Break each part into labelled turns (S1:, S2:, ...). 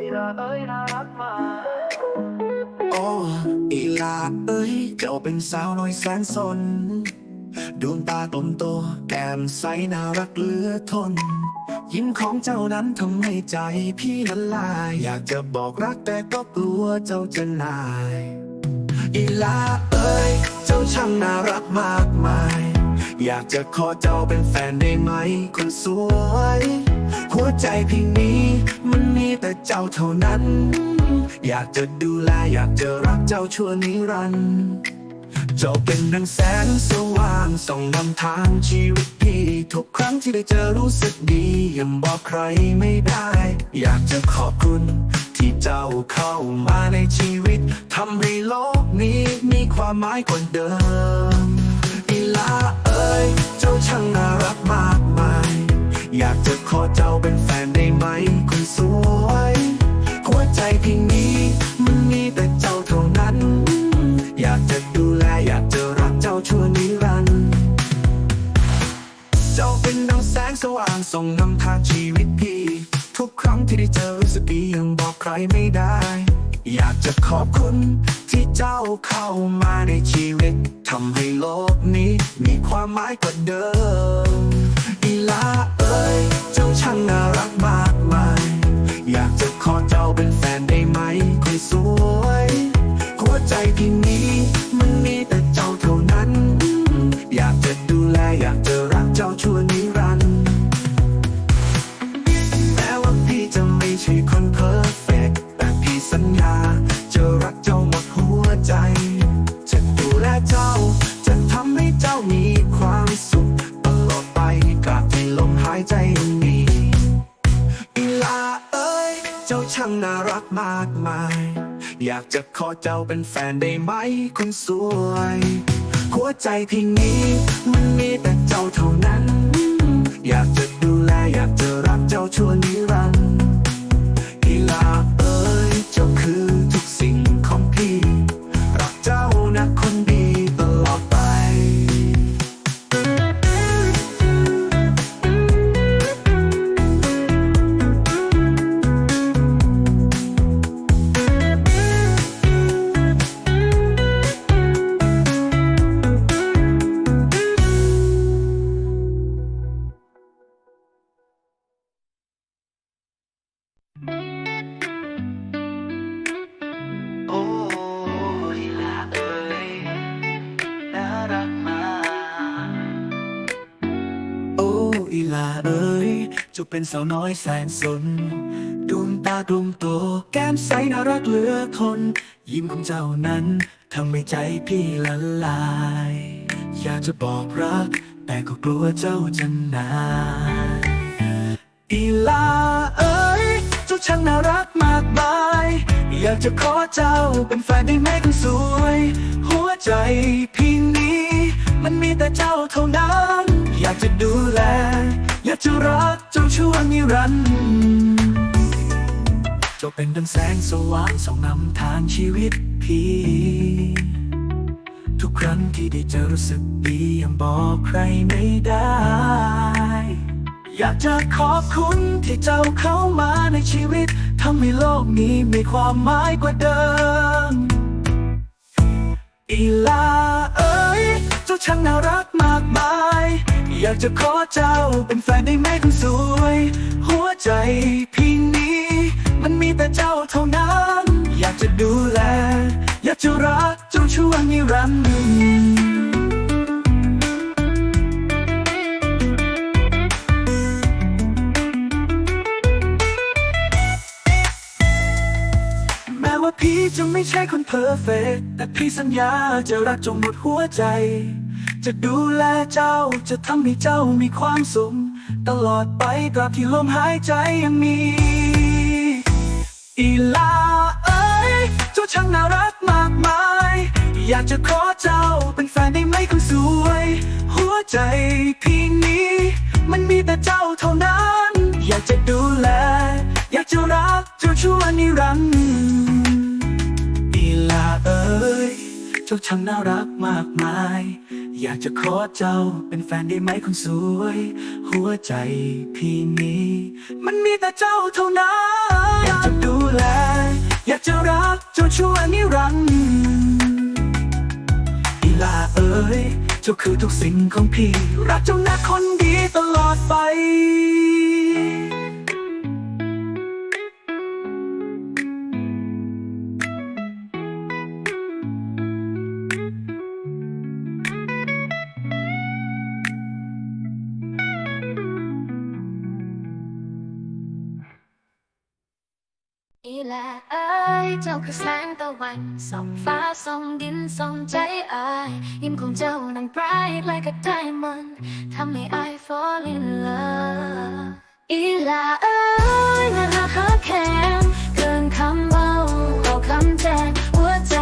S1: อีลาเอ้ยน่ารักมาก
S2: โอ้อีลาเอ้ยเจ้าเป็นสาวน้อยแสนสนดวงตากลมโตแก้มใสน่ารักเหลือทน ยิ้มของเจ้านั้นทำให้ใจพี่ละลาย อยากจะบอกรักแต่ก็กลัวเจ้าจะนาย อีลาเอ้ย เจ้าช่างน่ารักมากมาย อยากจะขอเจ้าเป็นแฟนได้ไหมคนสวย หัวใจพี่นี้มันมีแต่เจ้าเท่านั้น อยากจะดูแลอยากจะรักเจ้าชั่วนิรันดร์เจ้าเป็นดังแสงสว่างส่องนำทางชีวิตพี่ ทุกครั้งที่ได้เจอรู้สึกดียังบอกใครไม่ได้ อยากจะขอบคุณ ที่เจ้าเข้ามาในชีวิตทำให้โลกนี้มีความหมายกว่าเดิมอีลาเอ้ยเจ้าช่างน่ารักมาก อยากจะขอเจ้าเป็นแฟนได้ไหมคนสวยหัวใจเพี่นี้มันมีแต่เจ้าเท่านั้น อยากจะดูแลอยากจะรักเจ้าชั่วนิรันดร์เจ้าเป็นดังแสงสว่างส่องนำทางชีวิตพี่ ทุกครั้งที่ได้เจอรู้สึกดียังบอกใครไม่ได้ อยากจะขอบคุณที่เจ้าเข้ามาในชีวิตทำให้โลกนี้มีความหมายกว่าเดิมอีลา ช่างน่ารักมากมาย อยากจะขอเจ้าเป็นแฟนได้ไหมคนสวย หัวใจพี่นี้ มันมีแต่เจ้าเท่านั้น อยากจะดูแลอยากจะรักเจ้าชั่วนิรันดร์ จ้าเป็นสาวน้อยแสนสนดวงตากลมโต แก้มใสน่ารักเหลือทน ยิ้มของเจ้านั้นทำให้ใจพี่ละลาย อยากจะบอกรัก แต่ก็กลัวเจ้าจะนายอีลาเอ้ยเจ้าช่างน่ารักมากมาย อยากจะขอเจ้าเป็นแฟนได้ไหมคนสวย หัวใจพี่นี้ มันมีแต่เจ้าเท่านั้นากจะดูแล อยากจะรักเจ้าชั่วนิรันดร์เจ้าเป็นดังแสงสว่างส่องนำทางชีวิตพี่ ทุกครั้งที่ได้เจอรู้สึกดียังบอกใครไม่ได้ อยากจะขอบคุณที่เจ้าเข้ามาในชีวิตทำให้โลกนี้มีความหมายกว่าเดิม อีลาเอ้ยเจ้าช่างน่ารักมากมาย อยากจะขอเจ้าเป็นแฟนได้ไหมคนสวย หัวใจพี่นี้ มันมีแต่เจ้าเท่านั้น อยากจะดูแล อยากจะรักจ้าชั่วนิรันดร์แม้ว่าพี่จะไม่ใช่คนเพอร์เฟกแต่พี่สัญญาจะรักจงหมดหัวใจ จะดูแลเจ้าจะทำให้เจ้ามีความสุขตลอดไปตราบที่ลมหายใจยังมี อีลาเอ้ยเจ้าช่างน่ารักมากมาย อยากจะขอเจ้าเป็นแฟนได้ไหมคนสวย หัวใจพี่นี้ มันมีแต่เจ้าเท่านั้น อยากจะดูแล อยากจะรักเจ้าชั่วนิรันดร์อีลาเอ้ย เจ้าช่างน่ารักมากมาย อยากจะขอเจ้าเป็นแฟนได้ไหมคนสวย หัวใจพี่นี้ มันมีแต่เจ้าเท่านั้น อยากจะดูแล อยากจะรักจนชั่วนิรันดร์อีลาเอ๋ยเจ้าคือทุกสิ่งของพี่ รักเจ้านะคนดีตลอดไป
S3: เจ้าคือแสงตะวันส่องฟ้าส่องดินส่องใจอายยิ้มของเจ้านั้น bright like a diamond ทำให้ I fall in love อีแลเอ้ยน่ารักฮักแข็งเกินคำเบาเอคำแทนหัวใจ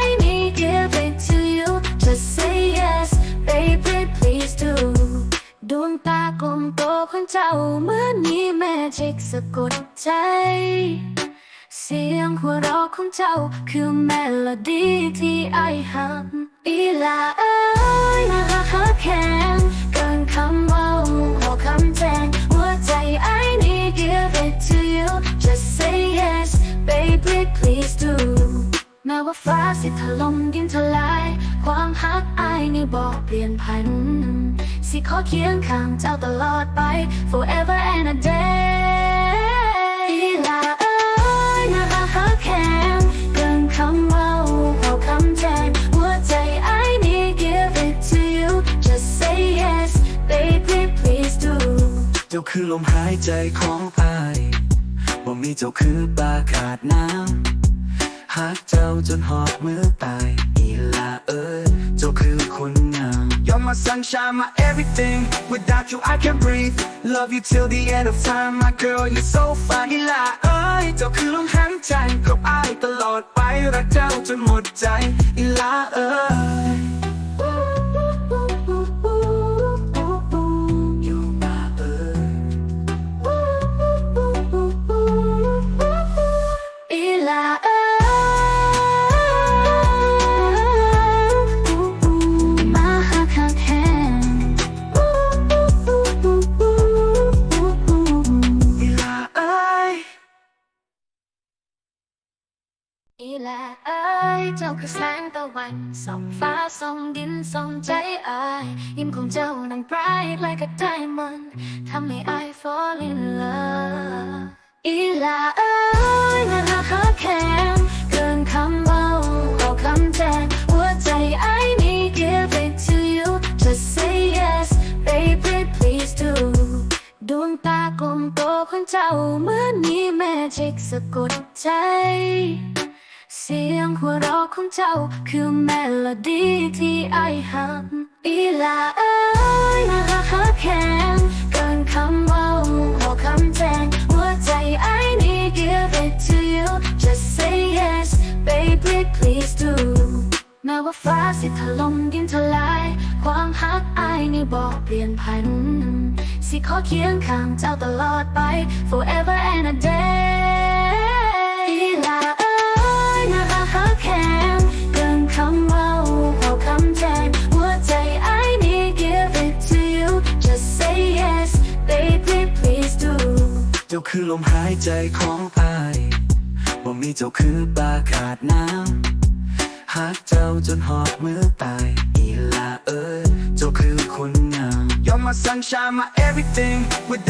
S3: I need give it to you just say yes baby please do ดวงตากลมโตของเจ้าเหมือนมีแมจิกสะกดใจ เสียงหัวเราะ ของเจ้า คือเมโลดี้ที่ไอหักอีลาเอ้ยน่ารักฮักแข็งเกินคำว่าขอคำแทนหัวใจ I need give it to you just say yes baby please do แม้ว่าฟ้าสิถล่มดินทลาย ความฮักไอนี่บอกเปลี่ยนพัน สิขอเคียงข้างเจ้าตลอดไป forever and a day อีลา
S2: ลมหายใจของอายบ่มีเจ้าคือปลาขาดน้ำหากเจ้าจนหอบมือตายอีลาเอ้ยเจ้าคือคนงาม You're my sunshine, my everything Without you I can't breathe Love you till the end of time My girl you're so fine อีลาเอ้ยเจ้าคือลมหายใจกับอายตลอดไปรักเจ้าจนหมดใจ ลาเอ้ย
S3: มาหักหักแหง
S2: อีลาเอ้ย
S3: อีแลเอ้ยเจ้าคือแสงตะวันส่องฟ้าส่องดินส่องใจอายยิ้มของเจ้านั้น bright like a diamond ทำให้ I fall in love อีแลเอ้ยน่ารักฮักแข็งเกินคำเบาขอคำแทนหัวใจ I need give it to you just say yes baby please do ดวงตากลมโตของเจ้าเหมือนมีแมจิกสะกดใจ เสียงหัวเราะของเจ้าคือเมโลดี้ที่ไอหักอีลาเอ้ยน่ารักฮักแข็งเกินคำ baby please do แม้ว่าฟ้าสิถล่มดินทลาย ความฮักอายนี่บอกเปลี่ยนพัน สิขอเคียงข้างเจ้าตลอดไป forever and a day อีลาเอ้ยน่าฮักแข็งเกินคำว่าขอคำแทนหัวใจ I need give it to you just say yes baby please do
S2: เจ้าคือลมหายใจของอาย บ่มีเจ้าคือปลาขาดน้ำหากเจ้าจนหอบมือตายอีลาเอ้ยเจ้าคือคนงาม You're my sunshine, my everything with